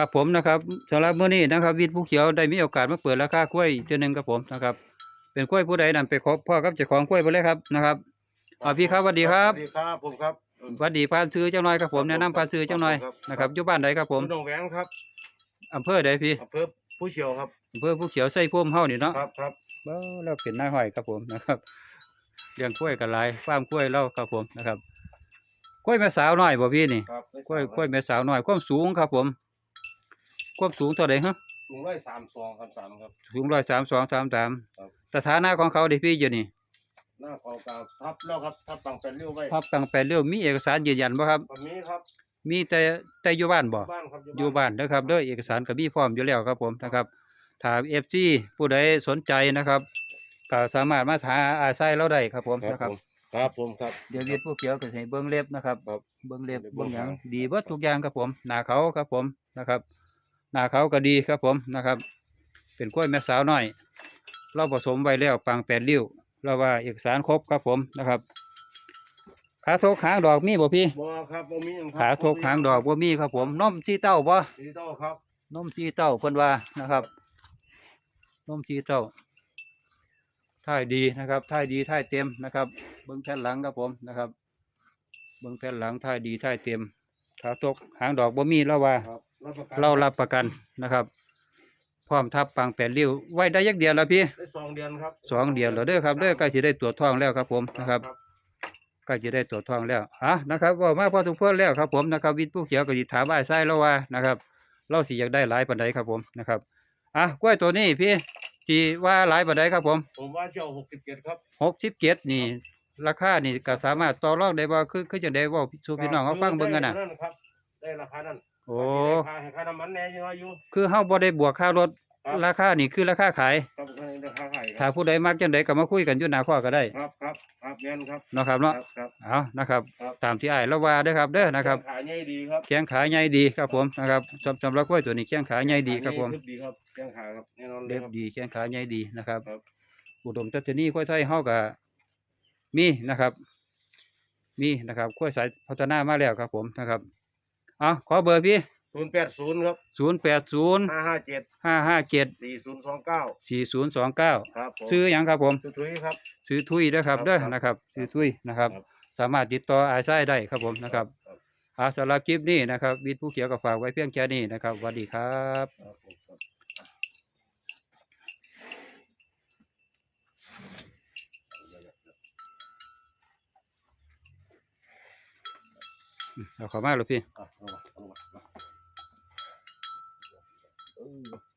ครับผมนะครับสำหรับมื้อนี้นะครับวิทย์ผู้เขียวได้มีโอกาสมาเปิดราคากล้วยอีกเทื่อหนึงครับผมนะครับ เป็นกล้วยผู้ใดนั่นไปขอพ่อกับเจ้าของกล้วยไปเลยครับนะครับอ่าพี่ครับสวัสดีครับสวัสดีครับผมครับสวัสดีพานซื้อเจ้าน้อยครับผมแนะนำพานซื้อเจ้าน้อยครับนะครับอยู่บ้านใดครับผมหนองแหวงครับอำเภอใดพี่อำเภอผู้เชียวครับอำเภอผู้เขียวไส้พุ่มเฮานี่เนาะครับครับเบ้อเราเป็นนายห้อยครับผมนะครับเลี้ยงกล้วยกันหลายฟาร์มกล้วยเราครับผมนะครับกล้วยแม่สาวน้อยบ่พี่นี่ครับกล้วยกล้วยแม่สาวน้อยความสูงครับผม ความสูงเท่าไหร่ฮะถุงร้อยสามสองครับสามครับ สูงร้อยสามสองสามสามครับ สถานะของเขาเดิพี่อยู่นี่ หน้าเขากาทับแล้วครับทับตังเป็นเลี้ยวไว้ทับตั้งแปดเรียวมีเอกสารยืนยันบ่ครับแบบนี้ครับมีแต่แต่อยู่บ้านบ่ บ้านครับอยู่บ้านนะครับเด้อเอกสารก็มีพร้อมอยู่แล้วครับผมนะครับถ้า FC ผู้ใดสนใจนะครับก็สามารถมาหาอาศัยเราได้ครับผมครับนะครับผมครับผมครับ เดี๋ยวเวียดผู้เขียวก็สิให้เบิ่งเล็บนะครับครับเบิ่งเล็บเบิ่เบิ่งงหยังหาง ดีเบิดทุกอย่างครับผมหน้าเขาครับผมนะครับ หน้าเขาก็ดีครับผมนะครับ เป็นกล้วยแม่สาวน้อย เราผสมไว้แล้วปางแปดริ้ว เราว่าเอกสารครบครับผมนะครับขาโทกหางดอกมีบ่พี่บ่ครับบ่มีหยังครับขาโทกหางดอกบ่มีครับผมนมชีเต้าบ่ดิจิตอลครับนมชีเต้าเพิ่นว่านะครับนมชีเต้าท่ายดีนะครับท่ายดีท่ายเต็มนะครับ เบิ้งแผ่นหลังครับผมนะครับ เบิ้งแผ่นหลังท่ายดีท่ายเต็ม ขาตกหางดอกบ่มีแล้วว่า ครับรับประกันเรารับประกันนะครับ พร้อมทับปังแปดริ้ว ไว้ได้ยักเดียวแล้วพี่ได้สองเดือนครับสองเดือนแล้วเด้อครับเด้อใกล้สิได้ตรวจท้องแล้วครับผมนะครับ ใกล้จะได้ตรวจท้องแล้วอะนะครับว่ามาพอทุกเพื่อนแล้วครับผมนะครับวิทย์ผู้เขียวก็สิถามว่าไส้แล้วว่านะครับ เราสิอยากได้หลายปานใดครับผมนะครับอะกล้วยตัวนี้พี่สิว่าหลายปานใดครับผม ผมว่าเชียวหกสิบเจ็ดครับหกสิบเจ็ดนี่ ราคานี่ก็สามารถต่อรองได้บ่คือคือจังได๋เว้าสู่พี่น้องเขาฟังเบิ่งกันน่ะได้ครับได้ราคานั้นโอ้ราคาให้ค่าน้ำมันแน่ยังว่าอยู่คือเฮาบ่ได้บวกค่ารถครับราคานี่คือราคาขายครับราคาขายคถ้ารับผู้ใดมักจังไดก็มาคุยกันอยู่หน้าข้อก็ได้ครับครับครับแม่นครับเนาะครับเนาะครับครับเอานะครับครับตามที่อ้ายเราว่าเด้อครับเด้อนะครับขายง่ายดีครับแข้งขาใหญ่ดีครับผมนะครับสำสำหรับกล้วยตัวนี้แข้งขาใหญ่ดีครับผมขายง่ายดีครับแข้งขาครับแน่นอนเลเล็ยบครับดีแข้งขาใหญ่ดีนะครับครับอุดมตัชนีกล้วยไทยเฮาก็ มีนะครับ มีนะครับกล้วยสายพัฒนามาแล้วครับ ผมนะครับเอาขอเบอร์พี่ศูนย์แปดศูนย์ครับ080ห้าห้าเจ็ด557สี่ศูนย์สองเก้า4029ครับผมซื้อหยังครับผมซื้อถุยครับซื้อทุยนะครับครับเด้อครับนะครับซื้อทุยนะครับครับสามารถติดต่ออาศัยได้ครับผมนะครับครับอาสำหรับคลิปนี้นะครับวิทย์ผู้เขียวก็ฝากไว้เพียงแค่นี้นะครับสวัสดีครับ ครับผมครับ เอาเข้ามาเลยพี่ อะเอามาเอามาเอาเออ